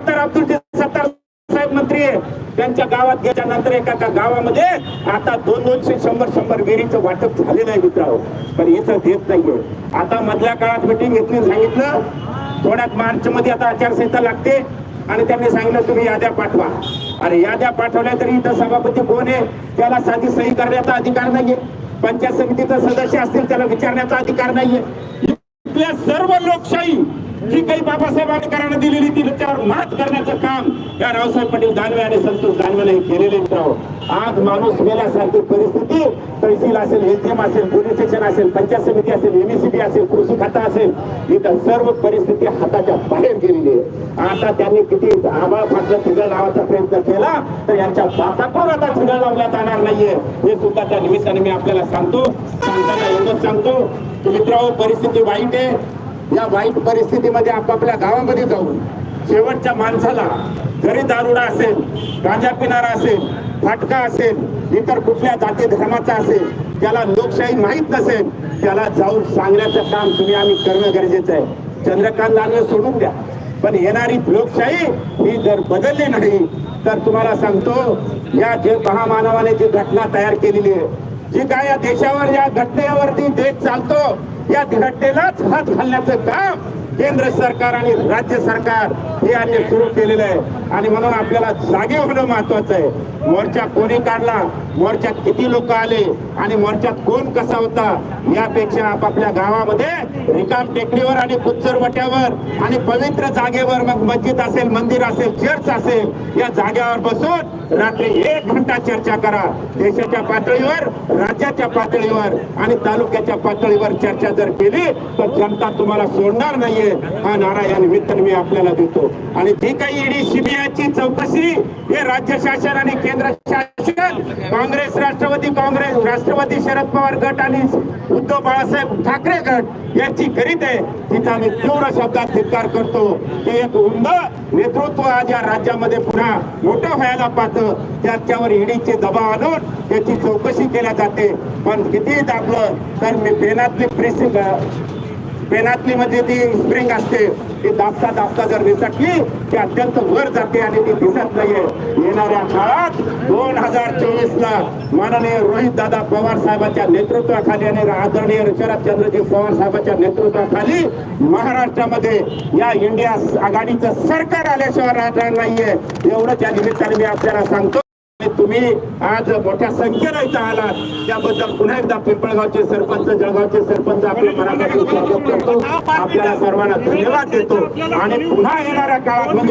सत्तार अब्दुल सत्तार साहेब मंत्री आहे. त्यांच्या गावात गेल्यानंतर एका एका गावामध्ये आता दोन दोनशे शंभर शंभर विहिरीचं वाटप झालेलं आहे मित्रांनो. पण इथं देत नाहीये. आता मधल्या काळात मिटिंग घेतली सांगितलं थोड्यात मार्च मध्ये आता आचारसंहिता लागते आणि त्यांनी सांगितलं तुम्ही याद्या पाठवा. अरे याद्या पाठवल्या तरी इथं सभापती कोण आहे? त्याला साधी सही करण्याचा अधिकार नाहीये. पंचायत समितीचा सदस्य असतील त्याला विचारण्याचा अधिकार नाहीये. इथल्या सर्व लोकशाही जी काही बाबासाहेब आंबेडकरांना दिलेली ती त्यावर मात करण्याचं काम या रावसाहेब पाटील दानवे आणि संतोष दानवेने केलेले मित्रांनो आज माणूस मेल्यासारखी परिस्थिती तहसील असेल एटीएम असेल पोलीस स्टेशन असेल पंचायत समिती असेल एमएसीबी असेल कृषी खाता असेल इथं सर्व परिस्थिती हाताच्या बाहेर गेलेली आहे. आता त्यांनी किती आबाळ फाटलं चिघळ लावायचा प्रयत्न केला तर यांच्या बापाकडून आता चिघळ लावल्या जाणार नाहीये. हे सुद्धा त्या निमित्ताने मी आपल्याला सांगतो. सांगताना एवढंच सांगतो. की मित्रांनो परिस्थिती वाईट आहे. या वाईट परिस्थितीमध्ये आपापल्या गावामध्ये जाऊन शेवटच्या माणसाला जरी दारुडा असेल गांजा पिणारा असेल फाटका असेल इतर कुठल्या जाती धर्माचा असेल त्याला लोकशाही माहीत नसेल त्याला जाऊन सांगण्याचं काम तुम्ही आम्ही करणं गरजेचं आहे. चंद्रकांत दानवे सोडून द्या. पण येणारी लोकशाही ही जर बदलली नाही तर तुम्हाला सांगतो या जे महामानवाने जी घटना तयार केलेली आहे जी काय या देशावर या घटनेवरती देश चालतो या घटनेलाच हात घालण्याचं काम केंद्र सरकार आणि राज्य सरकार हे यांनी सुरू केलेलं आहे. आणि म्हणून आपल्याला जागे होणं महत्वाचं आहे. मोर्चा कोणी काढला? मोर्चात किती लोक आले? आणि मोर्चात कोण कसा होता? यापेक्षा आपापल्या गावामध्ये रिकाम टेकडीवर आणि कुच्चर वट्यावर आणि पवित्र जागेवर मग मस्जिद असेल मंदिर असेल चर्च असेल या जागेवर बसून रात्री एक घंटा चर्चा करा. देशाच्या पातळीवर राज्याच्या पातळीवर आणि तालुक्याच्या पातळीवर चर्चा जर केली तर जनता तुम्हाला सोडणार नाहीये हा नारा या निमित्ताने मी आपल्याला देतो. आणि जी काही ईडी सीबीआयची चौकशी हे राज्य शासन आणि केंद्र शासन काँग्रेस राष्ट्रवादी काँग्रेस राष्ट्रवादी शरद पवार गट आणि उद्धव बाळासाहेब ठाकरे गट यांची करीत आहे. तिचा आम्ही तीव्र शब्दात धिक्कार करतो. की एक उंद नेतृत्व आज या राज्यामध्ये पुन्हा मोठं व्हायला पाहतं. त्याच्यावर ईडीचे दबाव आणून त्याची चौकशी केल्या जाते. पण किती दाखलं तर मी पेनातली प्रेसिंग पेनातली मध्ये ती स्प्रिंग असते ती दाबता दाबता जर विसटली ती अत्यंत वर जाते आणि ती दिसत नाहीये. येणाऱ्या काळात दोन हजार चोवीस ला माननीय रोहित दादा पवार साहेबांच्या नेतृत्वाखाली आणि आदरणीय शरदचंद्रजी पवार साहेबांच्या नेतृत्वाखाली महाराष्ट्रामध्ये या इंडिया आघाडीचं सरकार आल्याशिवाय राहणार नाहीये. एवढं त्या निमित्ताने मी आपल्याला सांगतो. तुम्ही आज मोठ्या संख्येने इथं आलात. त्याबद्दल पुन्हा एकदा पिंपळगावचे सरपंच जळगावचे सरपंच आपल्या मनापासून स्वागत करतो. आपल्याला सर्वांना धन्यवाद देतो. आणि पुन्हा येणाऱ्या काळात म्हणजे